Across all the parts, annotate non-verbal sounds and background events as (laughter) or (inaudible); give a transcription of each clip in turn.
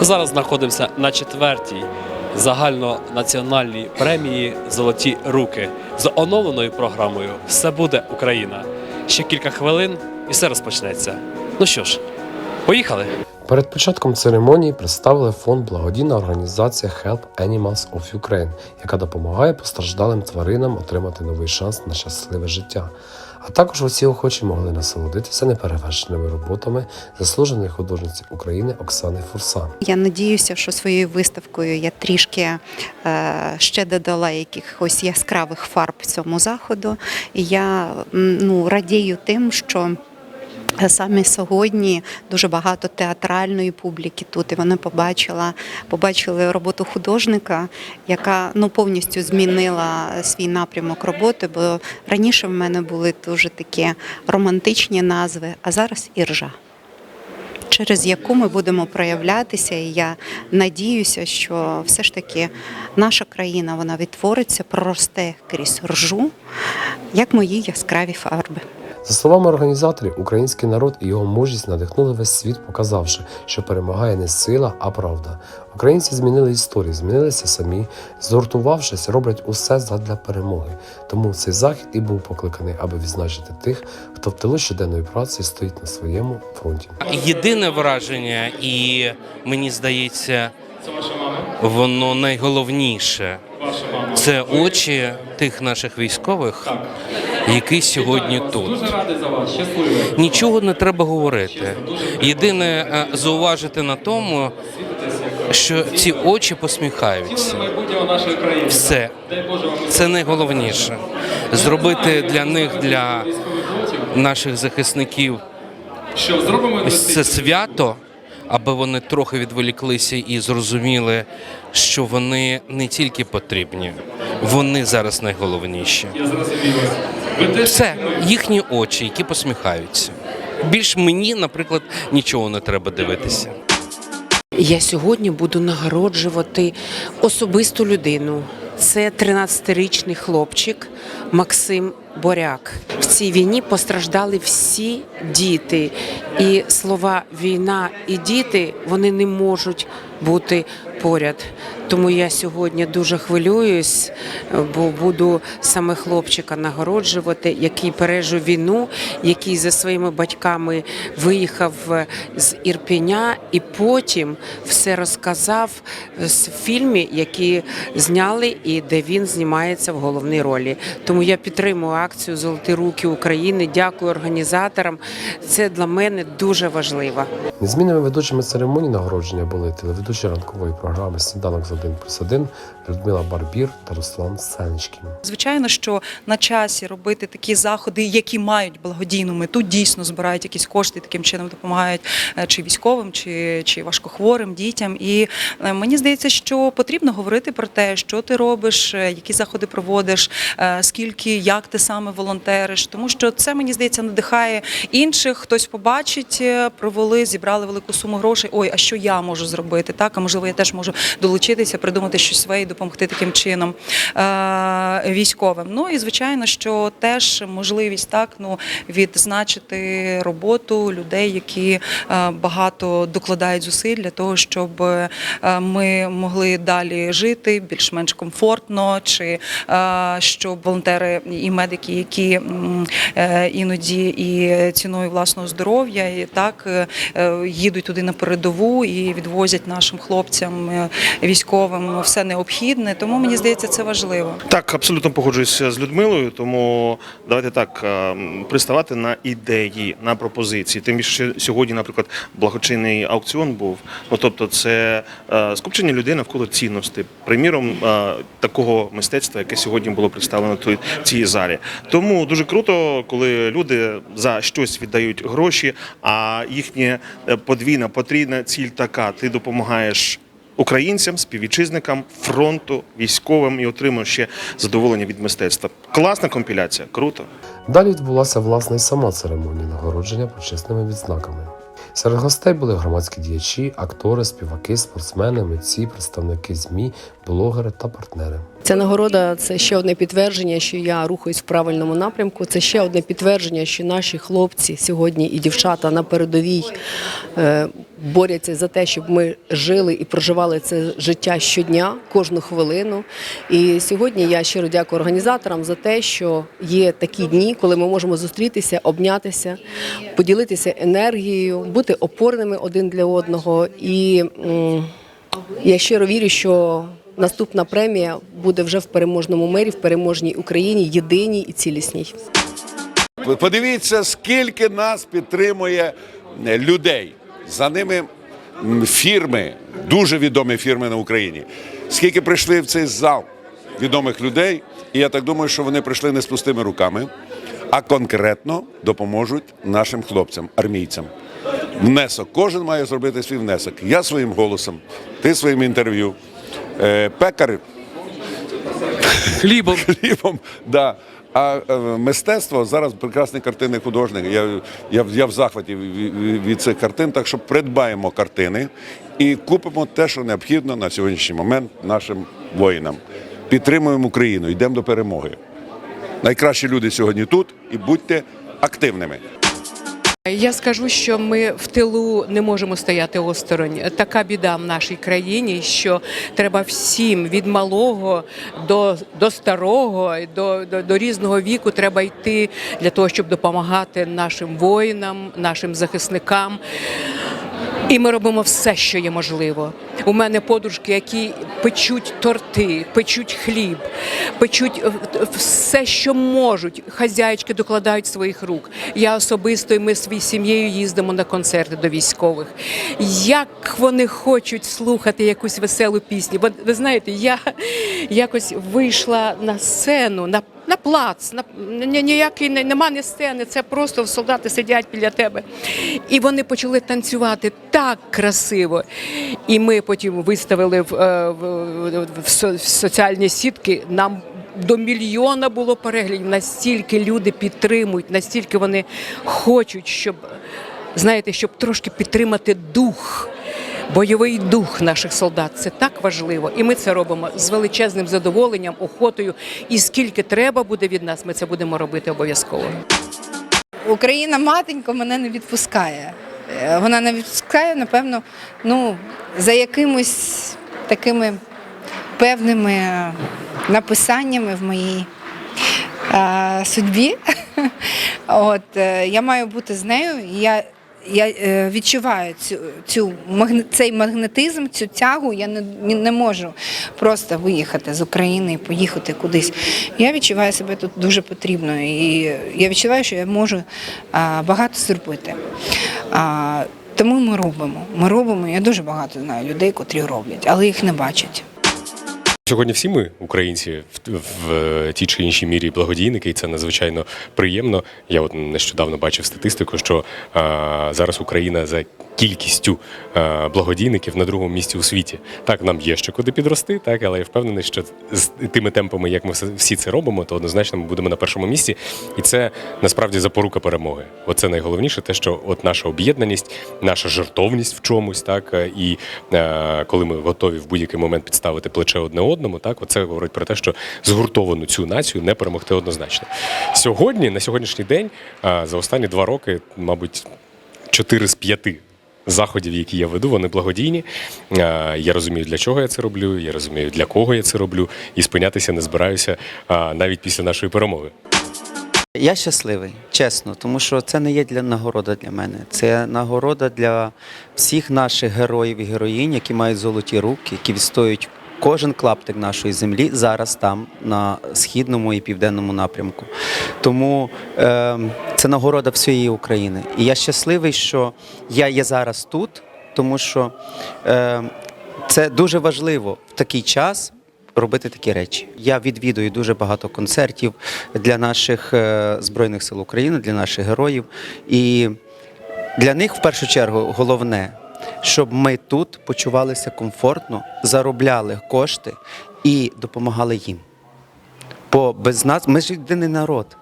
Зараз знаходимося на четвертій загальнонаціональній премії Золоті руки з оновленою програмою Все буде Україна. Ще кілька хвилин і все розпочнеться. Ну що ж, поїхали! Перед початком церемонії представили фонд благодійна організація Help Animals of Ukraine, яка допомагає постраждалим тваринам отримати новий шанс на щасливе життя. А також усі охочі могли насолодитися неперевершеними роботами заслуженої художниці України Оксани Фурсан. Я надіюся, що своєю виставкою я трішки е, ще додала якихось яскравих фарб цьому заходу. Я ну, радію тим, що. Саме сьогодні дуже багато театральної публіки тут, і вони побачила, побачили роботу художника, яка ну повністю змінила свій напрямок роботи. Бо раніше в мене були дуже такі романтичні назви, а зараз іржа через яку ми будемо проявлятися. І я надіюся, що все ж таки наша країна вона відтвориться, проросте крізь ржу, як мої яскраві фарби. За словами організаторів, український народ і його мужність надихнули весь світ, показавши, що перемагає не сила, а правда. Українці змінили історію, змінилися самі, згуртувавшись, роблять усе задля перемоги. Тому цей захід і був покликаний, аби відзначити тих, хто в тилу щоденної праці стоїть на своєму фронті. Єдине враження, і мені здається, воно найголовніше. Це очі тих наших військових, які сьогодні тут. Нічого не треба говорити. Єдине е, зауважити на тому, що ці очі посміхаються. Все це найголовніше. Зробити для них, для наших захисників Що зробимо це свято, аби вони трохи відволіклися і зрозуміли, що вони не тільки потрібні, вони зараз найголовніші. Все, їхні очі, які посміхаються. Більш мені, наприклад, нічого не треба дивитися. Я сьогодні буду нагороджувати особисту людину. Це 13-річний хлопчик Максим Боряк. В цій війні постраждали всі діти, і слова війна і діти вони не можуть бути поряд. Тому я сьогодні дуже хвилююсь, бо буду саме хлопчика нагороджувати, який пережив війну, який за своїми батьками виїхав з Ірпеня і потім все розказав в фільмі, який зняли, і де він знімається в головній ролі. Тому я підтримую акцію Золоті руки України. Дякую організаторам. Це для мене дуже важливо. Незмінними ведучими церемонії нагородження були телеведучі ранкової програми Сніданок з 1 плюс 1 Людмила Барбір та Руслан Сенечкін. Звичайно, що на часі робити такі заходи, які мають благодійну мету, дійсно збирають якісь кошти, таким чином допомагають е, чи військовим, чи, чи важкохворим дітям. І е, мені здається, що потрібно говорити про те, що ти робиш, е, які заходи проводиш, скільки, як ти саме волонтериш, тому що це мені здається надихає інших. Хтось побачить, провели, зібрали велику суму грошей. Ой, а що я можу зробити? Так, а можливо, я теж можу долучитися, придумати щось своє і допомогти таким чином е, військовим. Ну і звичайно, що теж можливість так ну відзначити роботу людей, які е, багато докладають зусиль для того, щоб е, ми могли далі жити більш-менш комфортно, чи щоб волонтери і медики, які іноді і ціною власного здоров'я, і так їдуть туди на передову і відвозять нашим хлопцям е, військовим все необхідне. Тому мені здається, це важливо. Так, абсолютно погоджуюся з Людмилою, тому давайте так е, приставати на ідеї, на пропозиції. Тим більше сьогодні, наприклад, благочинний аукціон був. Ну тобто, це е, скупчення людей навколо цінностей, приміром е, такого мистецтва, яке сьогодні було представлено тут, в цій залі. Тому дуже круто, коли люди за щось віддають гроші, а їхня е, подвійна потрійна ціль така: ти допомагаєш українцям, співвітчизникам, фронту, військовим і отримав ще задоволення від мистецтва. Класна компіляція, круто. Далі відбулася власне і сама церемонія нагородження почесними відзнаками. Серед гостей були громадські діячі, актори, співаки, спортсмени, митці, представники ЗМІ, блогери та партнери. Ця нагорода це ще одне підтвердження, що я рухаюсь в правильному напрямку. Це ще одне підтвердження, що наші хлопці сьогодні і дівчата на передовій е, борються за те, щоб ми жили і проживали це життя щодня, кожну хвилину. І сьогодні я щиро дякую організаторам за те, що є такі дні, коли ми можемо зустрітися, обнятися, поділитися енергією, бути опорними один для одного. І я щиро вірю, що наступна премія буде вже в переможному мирі, в переможній Україні, єдиній і цілісній. Подивіться, скільки нас підтримує е, людей. За ними фірми, дуже відомі фірми на Україні. Скільки прийшли в цей зал відомих людей, і я так думаю, що вони прийшли не з пустими руками, а конкретно допоможуть нашим хлопцям, армійцям. Внесок. Кожен має зробити свій внесок. Я своїм голосом, ти своїм інтерв'ю. Е, Пекар Хлібом. (laughs) хлібом. Да. А е, мистецтво зараз прекрасний картинний художник. Я, я, я в захваті від цих картин, так що придбаємо картини і купимо те, що необхідно на сьогоднішній момент нашим воїнам. Підтримуємо Україну, йдемо до перемоги. Найкращі люди сьогодні тут і будьте активними. Я скажу, що ми в тилу не можемо стояти осторонь. Така біда в нашій країні, що треба всім від малого до, до старого, до, до, до різного віку треба йти для того, щоб допомагати нашим воїнам, нашим захисникам. І ми робимо все, що є можливо. У мене подружки, які печуть торти, печуть хліб, печуть е, все, що можуть. Хазяїчки докладають своїх рук. Я особисто і ми своєю сім'єю їздимо на концерти до військових. Як вони хочуть слухати якусь веселу пісню. Бо ви знаєте, я якось вийшла на сцену, на на плац, на ніякий не- нема ні сцени, це просто солдати сидять біля тебе. І вони почали танцювати так красиво. І ми потім виставили в, е, в в соціальні сітки. Нам до мільйона було переглядів. Настільки люди підтримують, настільки вони хочуть, щоб знаєте, щоб трошки підтримати дух. Бойовий дух наших солдат це так важливо, і ми це робимо з величезним задоволенням, охотою. І скільки треба буде від нас, ми це будемо робити обов'язково. Україна матенько мене не відпускає. Е, Вона не відпускає, напевно, ну, за якимось такими певними написаннями в моїй (laughs) е, судьбі. От, я маю бути з нею. Я, я е, відчуваю цю, цю цей магнетизм, цю тягу. Я не, не можу просто виїхати з України і поїхати кудись. Я відчуваю себе тут дуже потрібною. І я відчуваю, що я можу а, багато зробити. А, тому ми робимо. Ми робимо. Я дуже багато знаю людей, котрі роблять, але їх не бачать. Сьогодні всі ми, українці, в, в е, тій чи іншій мірі благодійники, і це надзвичайно приємно. Я от нещодавно бачив статистику, що а, зараз Україна за кількістю а, благодійників на другому місці у світі. Так, нам є ще куди підрости, так, але я впевнений, що з тими темпами, як ми всі це робимо, то однозначно ми будемо на першому місці. І це насправді запорука перемоги. Оце найголовніше, те, що от наша об'єднаність, наша жертовність в чомусь, так е, і е, коли ми готові в будь-який момент підставити плече одне одному, так оце говорить про те, що згуртовану цю націю не перемогти однозначно. Сьогодні, на сьогоднішній день, е, за останні два роки, мабуть, чотири з п'яти. Заходів, які я веду, вони благодійні. Е, Я розумію, для чого я це роблю. Я розумію, для кого я це роблю, і спинятися не збираюся навіть після нашої перемоги. Я щасливий, чесно, тому що це не є для нагорода для мене. Це нагорода для всіх наших героїв і героїнь, які мають золоті руки, які відстоюють кожен клаптик нашої землі зараз там, на східному і південному напрямку. Тому е, це нагорода всієї України. І я щасливий, що я є зараз тут, тому що е, це дуже важливо в такий час робити такі речі. Я відвідую дуже багато концертів для наших е, збройних сил України, для наших героїв. І для них в першу чергу головне, щоб ми тут почувалися комфортно, заробляли кошти і допомагали їм. Бо без нас ми ж єдиний народ.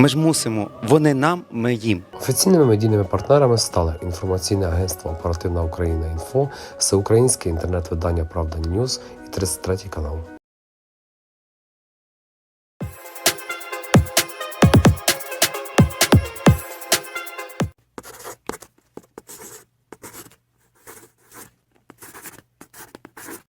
Ми ж мусимо. Вони нам, ми їм. Офіційними медійними партнерами стали інформаційне агентство Оперативна Україна Інфо, всеукраїнське інтернет-видання Правда Ньюз і 33 канал.